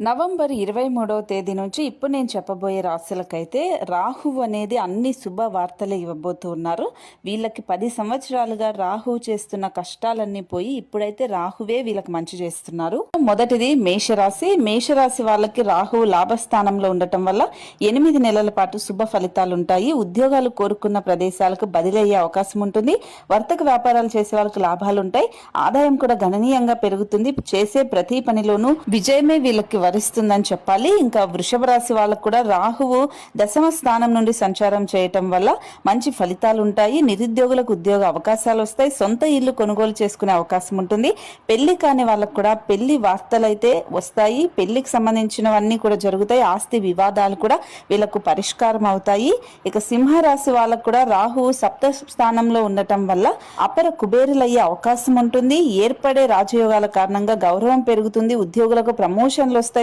November ఇరవై మూడవ తేదీ నుంచి ఇప్పుడు నేను చెప్పబోయే రాశులకైతే రాహు అనేది అన్ని శుభవార్తలు ఇవ్వబోతూ ఉన్నారు. వీళ్ళకి పది సంవత్సరాలుగా రాహువు చేస్తున్న కష్టాలన్నీ పోయి ఇప్పుడైతే రాహువే వీళ్ళకి మంచి చేస్తున్నారు. మొదటిది మేషరాశి. మేషరాశి వాళ్ళకి రాహువు లాభస్థానంలో ఉండటం వల్ల ఎనిమిది నెలల పాటు శుభ ఫలితాలు ఉంటాయి. ఉద్యోగాలు కోరుకున్న ప్రదేశాలకు బదిలయ్యే అవకాశం ఉంటుంది. వర్తక వ్యాపారాలు చేసే వాళ్ళకి లాభాలు ఉంటాయి. ఆదాయం కూడా గణనీయంగా పెరుగుతుంది. చేసే ప్రతి పనిలోనూ విజయమే వీళ్ళకి వరిస్తుందని చెప్పాలి. ఇంకా వృషభ రాశి వాళ్ళకు కూడా రాహువు దశమ స్థానం నుండి సంచారం చేయటం వల్ల మంచి ఫలితాలు ఉంటాయి. నిరుద్యోగులకు ఉద్యోగ అవకాశాలు వస్తాయి. సొంత ఇల్లు కొనుగోలు చేసుకునే అవకాశం ఉంటుంది. పెళ్ళి కాని వాళ్ళకు కూడా పెళ్ళి వార్తలు అయితే వస్తాయి. పెళ్ళికి సంబంధించినవన్నీ కూడా జరుగుతాయి. ఆస్తి వివాదాలు కూడా వీళ్ళకు పరిష్కారం అవుతాయి. ఇక సింహరాశి వాళ్ళకు కూడా రాహువు సప్త స్థానంలో ఉండటం వల్ల అపర కుబేరులయ్యే అవకాశం ఉంటుంది. ఏర్పడే రాజయోగాల కారణంగా గౌరవం పెరుగుతుంది. ఉద్యోగులకు ప్రమోషన్లు వస్తాయి.